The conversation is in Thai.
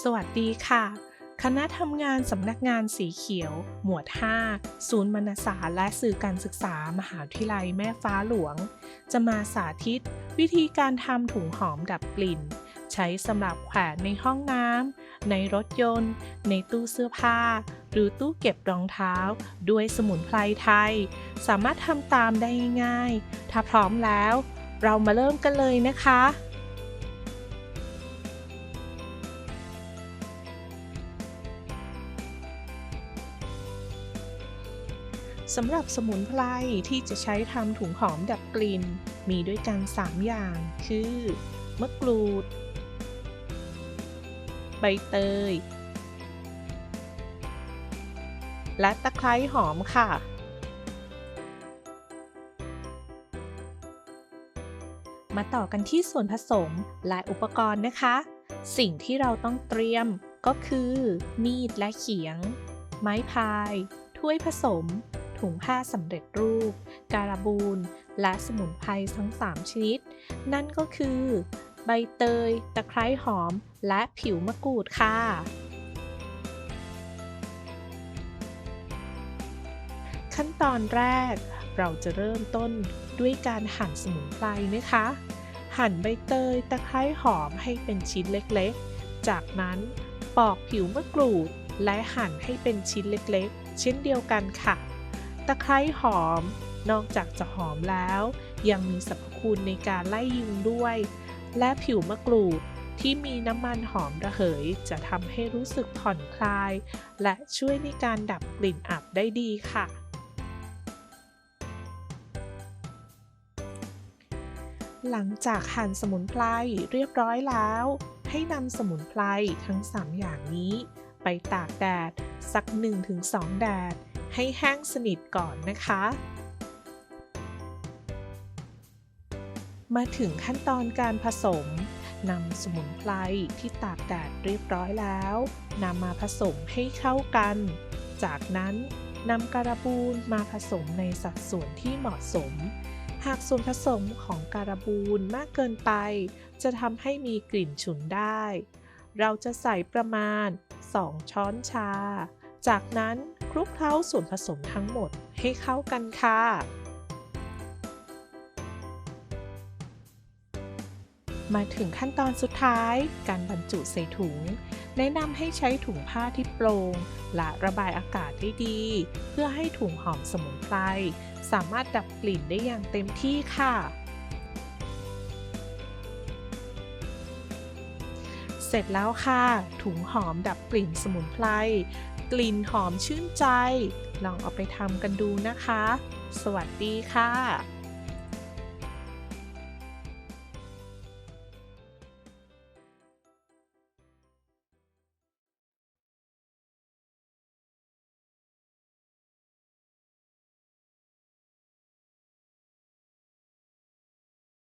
สวัสดีค่ะ คณะทำงานสำนักงานสีเขียว หมวด 5 ศูนย์มนสารและสื่อการศึกษามหาวิทยาลัยแม่ฟ้าหลวง จะมาสาธิต วิธีการทำถุงหอมดับกลิ่น ใช้สำหรับแขวนในห้องน้ำในรถยนต์ ในตู้เสื้อผ้า หรือตู้เก็บรองเท้า ด้วยสมุนไพรไทย สามารถทำตามได้ง่าย ถ้าพร้อมแล้ว เรามาเริ่มกันเลยนะคะ สำหรับสมุนไพรที่จะใช้ทำถุงหอมดับกลิ่น มีด้วยกัน 3 อย่าง คือมะกรูด ใบเตย และตะไคร้หอมค่ะมาต่อกันที่ส่วนผสมและอุปกรณ์นะคะ สิ่งที่เราต้องเตรียมก็คือ มีดและเขียง ไม้พาย ถ้วยผสม ถุงผ้าสำเร็จรูป การบูน และสมุนไพรทั้ง 3 ชนิด นั่นก็คือ ใบเตย ตะไคร้หอม และผิวมะกรูดค่ะขั้นตอนแรกเราจะเริ่มต้นด้วยการหั่นสมุนไพรนะคะ หั่นใบเตยตะไคร้หอมให้เป็นชิ้นเล็กๆ จากนั้นปอกผิวมะกรูด และหั่นให้เป็นชิ้นเล็กๆ เช่นเดียวกันค่ะ ตะไคร้หอม นอกจากจะหอมแล้ว ยังมีสรรพคุณในการไล่ยุงด้วย และผิวมะกรูดที่มีน้ำมันหอมระเหย จะทำให้รู้สึกผ่อนคลาย และช่วยในการดับกลิ่นอับได้ดีค่ะ หลังจากหั่นสมุนไพรเรียบร้อยแล้ว ให้นำสมุนไพรทั้ง 3 อย่างนี้ ไปตากแดด สัก 1-2 แดด ให้แห้งสนิทก่อนนะคะ มาถึงขั้นตอนการผสมนำสมุนไพรที่ตากแดดเรียบร้อยแล้วนำมาผสมให้เข้ากัน จากนั้นนำการบูนมาผสมในสัดส่วนที่เหมาะสม หากส่วนผสมของการบูนมากเกินไป จะทำให้มีกลิ่นฉุนได้ เราจะใส่ประมาณ 2 ช้อนชา จากนั้น คลุกเคล้าส่วนผสมทั้งหมดให้เข้ากันค่ะ มาถึงขั้นตอนสุดท้าย การบรรจุใส่ถุง แนะนำให้ใช้ถุงผ้าที่โปร่งและระบายอากาศได้ดี เพื่อให้ถุงหอมสมุนไพรสามารถดับกลิ่นได้อย่างเต็มที่ค่ะเสร็จแล้วค่ะ ถุงหอมดับกลิ่นสมุนไพร กลิ่นหอมชื่นใจ ลองเอาไปทำกันดูนะคะ สวัสดีค่ะ